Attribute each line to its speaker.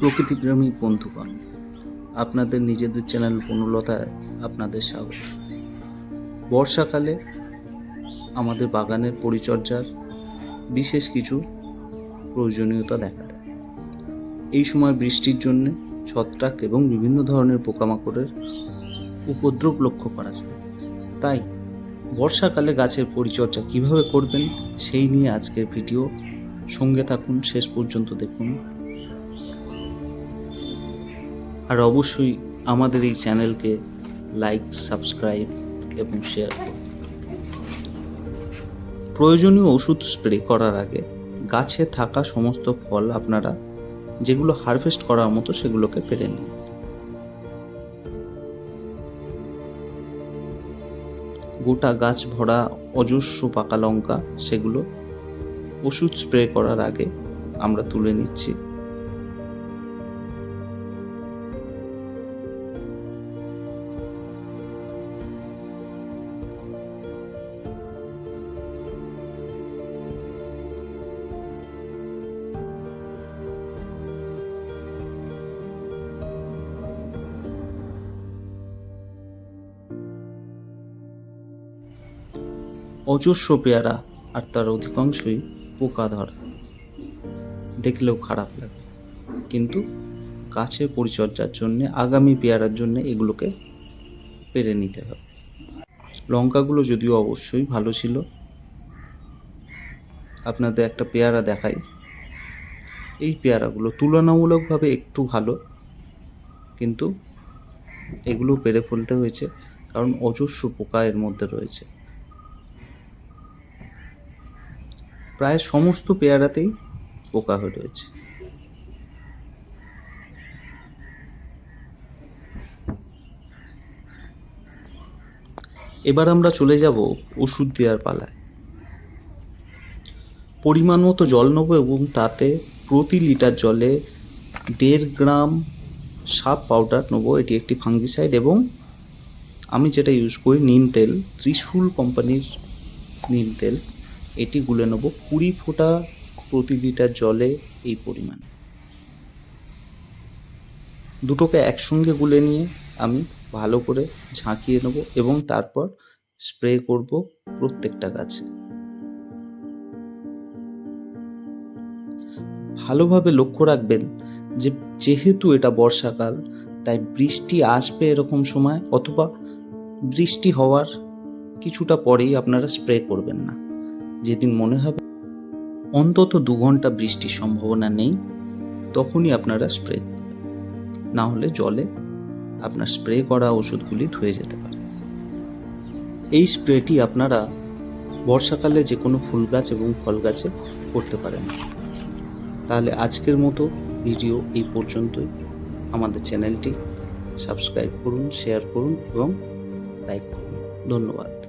Speaker 1: প্রকৃতিপ্রেমী বন্ধুগণ, আপনাদের নিজেদের চ্যানেল বনলতায় আপনাদের স্বাগত। বর্ষাকালে আমাদের বাগানের পরিচর্যার বিশেষ কিছু প্রয়োজনীয়তা দেখা দেয়। এই সময় বৃষ্টির জন্য ছত্রাক এবং বিভিন্ন ধরনের পোকামাকড়ের উপদ্রব লক্ষ্য করা যায়। তাই বর্ষাকালে গাছের পরিচর্যা কীভাবে করবেন, সেই নিয়ে আজকের ভিডিও। সঙ্গে থাকুন, শেষ পর্যন্ত দেখুন। আর অবশ্যই আমাদের এই চ্যানেলকে লাইক সাবস্ক্রাইব এবং শেয়ার করুন। প্রয়োজনীয় ওষুধ স্প্রে করার আগে গাছে থাকা সমস্ত ফল আপনারা যেগুলো হারভেস্ট করার মতো সেগুলোকে পেরে নিন। গোটা গাছ ভরা অজস্র পাকা লঙ্কা সেগুলো ওষুধ স্প্রে করার আগে আমরা তুলে নিচ্ছি। অজস্র পেয়ারা আর তার অধিকাংশই পোকা ধরা দেখলেও খারাপ লাগে। কিন্তু গাছের পরিচর্যার জন্য, আগামী পেয়ারার জন্য এগুলোকে পেরে নিতে হবে। লঙ্কাগুলো যদিও অবশ্যই ভালো ছিল। আপনাদের একটা পেয়ারা দেখাই। এই পেয়ারাগুলো তুলনামূলকভাবে একটু ভালো, কিন্তু এগুলো পেরে ফেলতে হয়েছে কারণ অজস্র পোকা এর মধ্যে রয়েছে। প্রায় সমস্ত পেয়ারাতেই পোকা হয়ে রয়েছে। এবার আমরা চলে যাব ওষুধ দেওয়ার পালায়। পরিমাণ মতো জল নেব এবং তাতে প্রতি লিটার জলে দেড় গ্রাম সাপ পাউডার নেব। এটি একটি ফাঙ্গিসাইড এবং আমি যেটা ইউজ করি নিম তেল, ত্রিশূল কোম্পানির নিম তেল। এটি গুলে নেব কুড়ি ফোঁটা প্রতি লিটার জলে এই পরিমাণ। দুটোকে একসঙ্গে গুলে নিয়ে আমি ভালো করে ঝাঁকিয়ে নেব এবং তারপর স্প্রে করব প্রত্যেকটা গাছে। ভালোভাবে লক্ষ্য রাখবেন যে যেহেতু এটা বর্ষাকাল, তাই বৃষ্টি আসবে এরকম সময় অথবা বৃষ্টি হওয়ার কিছুটা পরেই আপনারা স্প্রে করবেন না। যেদিন মনে হবে অন্তত দু ঘণ্টা বৃষ্টির সম্ভাবনা নেই, তখনই আপনারা স্প্রে না হলে জলে আপনার স্প্রে করা ওষুধগুলি ধুয়ে যেতে পারে। এই স্প্রেটি আপনারা বর্ষাকালে যে কোনো ফুল গাছ এবং ফল গাছে করতে পারেন। তাহলে আজকের মতো ভিডিও এই পর্যন্তই। আমাদের চ্যানেলটি সাবস্ক্রাইব করুন, শেয়ার করুন এবং লাইক করুন। ধন্যবাদ।